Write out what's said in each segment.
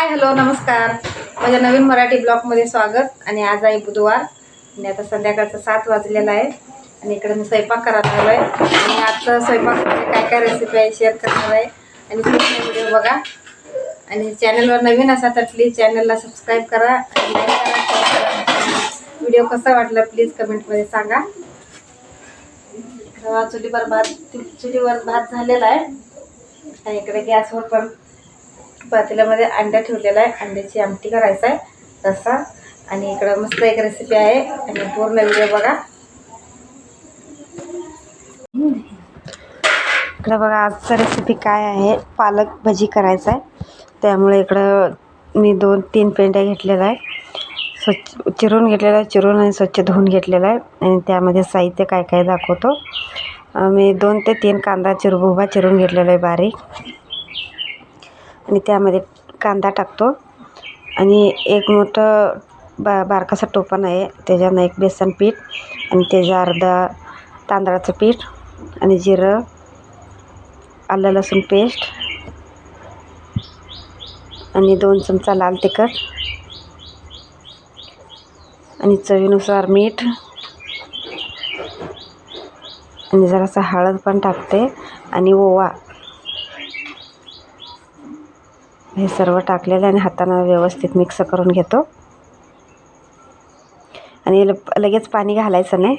Hi hello नमस्कार. माझ्या नवीन मराठी ब्लॉगमध्ये स्वागत. आणि आज आहे बुधवार. आणि आता संध्याकाळचं सात वाजलेला आहे. आणि इकडे मी स्वयंपाक करायला आलो आहे आणि आता स्वयंपाकमध्ये म्हणजे काय काय रेसिपी आहे शेअर करणार आहे. आणि पूर्ण व्हिडिओ बघा. आणि चॅनलवर नवीन असा तर प्लीज चॅनलला सबस्क्राईब करा. आणि लाईक करा, व्हिडिओ कसा वाटला प्लीज कमेंटमध्ये सांगा. इकडं चुलीवर भात चुलीवर भात झालेला आहे. आणि इकडे गॅसवर पण पातेल्यामध्ये अंडा ठेवलेला आहे. अंड्याची आमटी करायचं आहे. रस्सा आणि इकडं मस्त एक रेसिपी आहे. आणि पूर्ण व्हिडिओ बघा. इकडं बघा आजचा रेसिपी काय आहे? पालक भजी करायचं आहे. त्यामुळे इकडं मी दोन तीन पेंड्या घेतलेल्या आहे स्वच्छ चिरून घेतलेलं आहे चिरून आणि स्वच्छ धुवून घेतलेलं आहे आणि त्यामध्ये साहित्य काय काय दाखवतो. मी दोन ते तीन कांदा चिरभुभा चिरून घेतलेला आहे बारीक. आणि त्यामध्ये कांदा टाकतो. आणि एक मोठं बा बारकासा टोपण आहे. त्याच्यानं एक बेसन पीठ आणि त्याच्या अर्धा तांदळाचं पीठ आणि जिरं आलं लसूण पेस्ट आणि दोन चमचा लाल तिखट आणि चवीनुसार मीठ आणि जरासा हळद पण टाकते आणि ओवा. हे सर्व टाकलेलं आणि हातानं व्यवस्थित मिक्स करून घेतो. आणि ल- लगेच पाणी घालायचं नाही.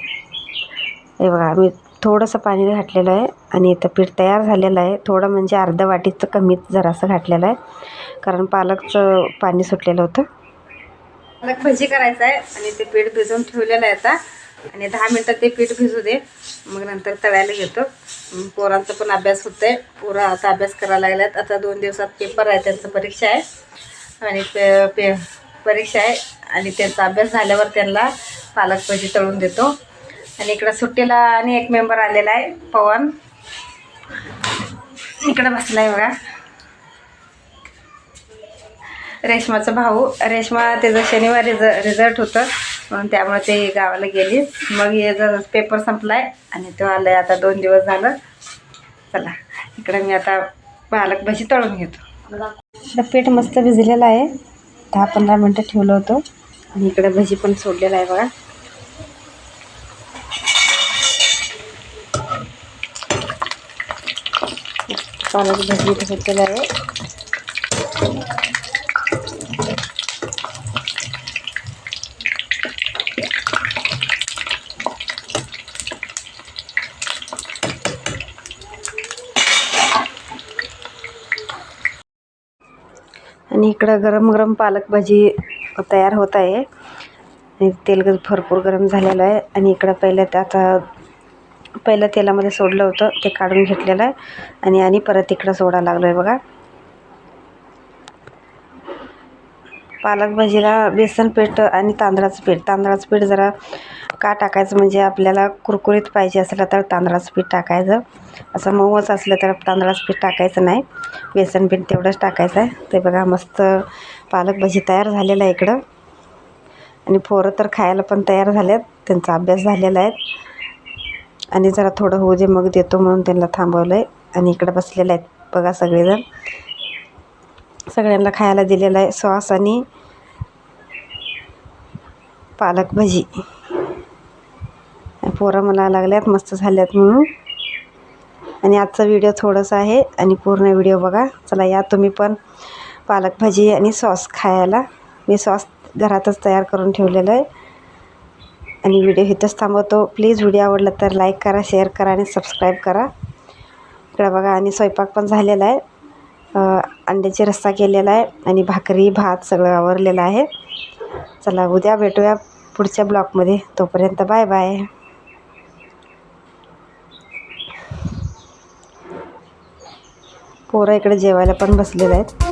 हे बघा मी थोडंसं पाणी घातलेलं आहे आणि इथं पीठ तयार झालेलं आहे. थोडं म्हणजे अर्ध वाटीचं कमीच जरासं घातलेलं आहे. कारण पालकचं पाणी सुटलेलं होतं. पालक भजी करायचं आहे आणि ते पीठ भिजवून ठेवलेलं आहे आता. आणि दहा मिनटं ते पीठ भिजू दे. मग नंतर तळायला घेतो. पोरांचा पण अभ्यास होत आहे पोरं आता अभ्यास करायला लागल्यात. आता दोन दिवसात पेपर आहे त्यांचं परीक्षा आहे. आणि पे पे परीक्षा आहे. आणि त्यांचा अभ्यास झाल्यावर त्यांना पालक भजी तळून देतो. आणि इकडं सुट्टीला आणि एक मेंबर आलेला आहे पवन. इकडं बसला आहे बघा. रेशमाचा भाऊ. रेशमा त्याचं शनिवार रिझ रिझल्ट होतं. म्हणून त्यामुळे ते गावाला गेली. मग हे जर पेपर संपला आहे आणि तो आलं आहे आता दोन दिवस झालं. चला इकडे मी आता पालक भजी तळून घेतो. पीठ मस्त भिजलेलं आहे. दहा पंधरा मिनटं ठेवलं होतं. आणि इकडे भजी पण सोडलेलं आहे बघा. पालक भजी सोडलेलं आहे. आणि इकडं गरम गरम पालक भाजी तयार होत आहे. आणि तेल भरपूर गरम झालेलं आहे. आणि इकडं पहिलं ते आता पहिलं तेलामध्ये सोडलं होतं. ते काढून घेतलेलं आहे. आणि आणि परत इकडं सोडा लागलो आहे बघा. पालक भाजीला बेसन पीठ आणि तांदळाचं पीठ. तांदळाचं पीठ जरा का टाकायचं? म्हणजे आपल्याला कुरकुरीत पाहिजे असलं तर तांदळाचं पीठ टाकायचं. असं मऊच असलं तर तांदळाचं पीठ टाकायचं नाही. बेसन पीठ तेवढंच टाकायचं आहे. ते बघा मस्त पालक भाजी तयार झालेलं आहे इकडं. आणि पोरं तर खायला पण तयार झाल्यात त्यांचा अभ्यास झालेला आहे. आणि जरा थोडं होऊ दे मग देतो म्हणून त्यांना थांबवलं आहे आणि इकडं बसलेलं आहेत. बघा सगळेजण. सगळ्यांना खायला दिलेलं आहे सॉस आणि पालक भजी. पोरं मला लागल्यात मस्त झाल्यात म्हणून. आणि आजचा व्हिडिओ थोडंसं आहे आणि पूर्ण व्हिडिओ बघा. चला या तुम्ही पण पालक भजी आणि सॉस खायला. मी सॉस घरातच तयार करून ठेवलेलं आहे. आणि व्हिडिओ इथंच थांबवतो. प्लीज व्हिडिओ आवडला तर लाईक करा शेअर करा आणि सबस्क्राईब करा. इकडं बघा आणि स्वयंपाक पण झालेला आहे. अंड्याची रस्सा केलेला आहे आणि भाकरी भात सगळं आवरलेलं आहे. चला उद्या भेटूया पुढच्या ब्लॉकमध्ये तोपर्यंत बाय बाय. पोरं इकडे जेवायला पण बसलेले आहेत.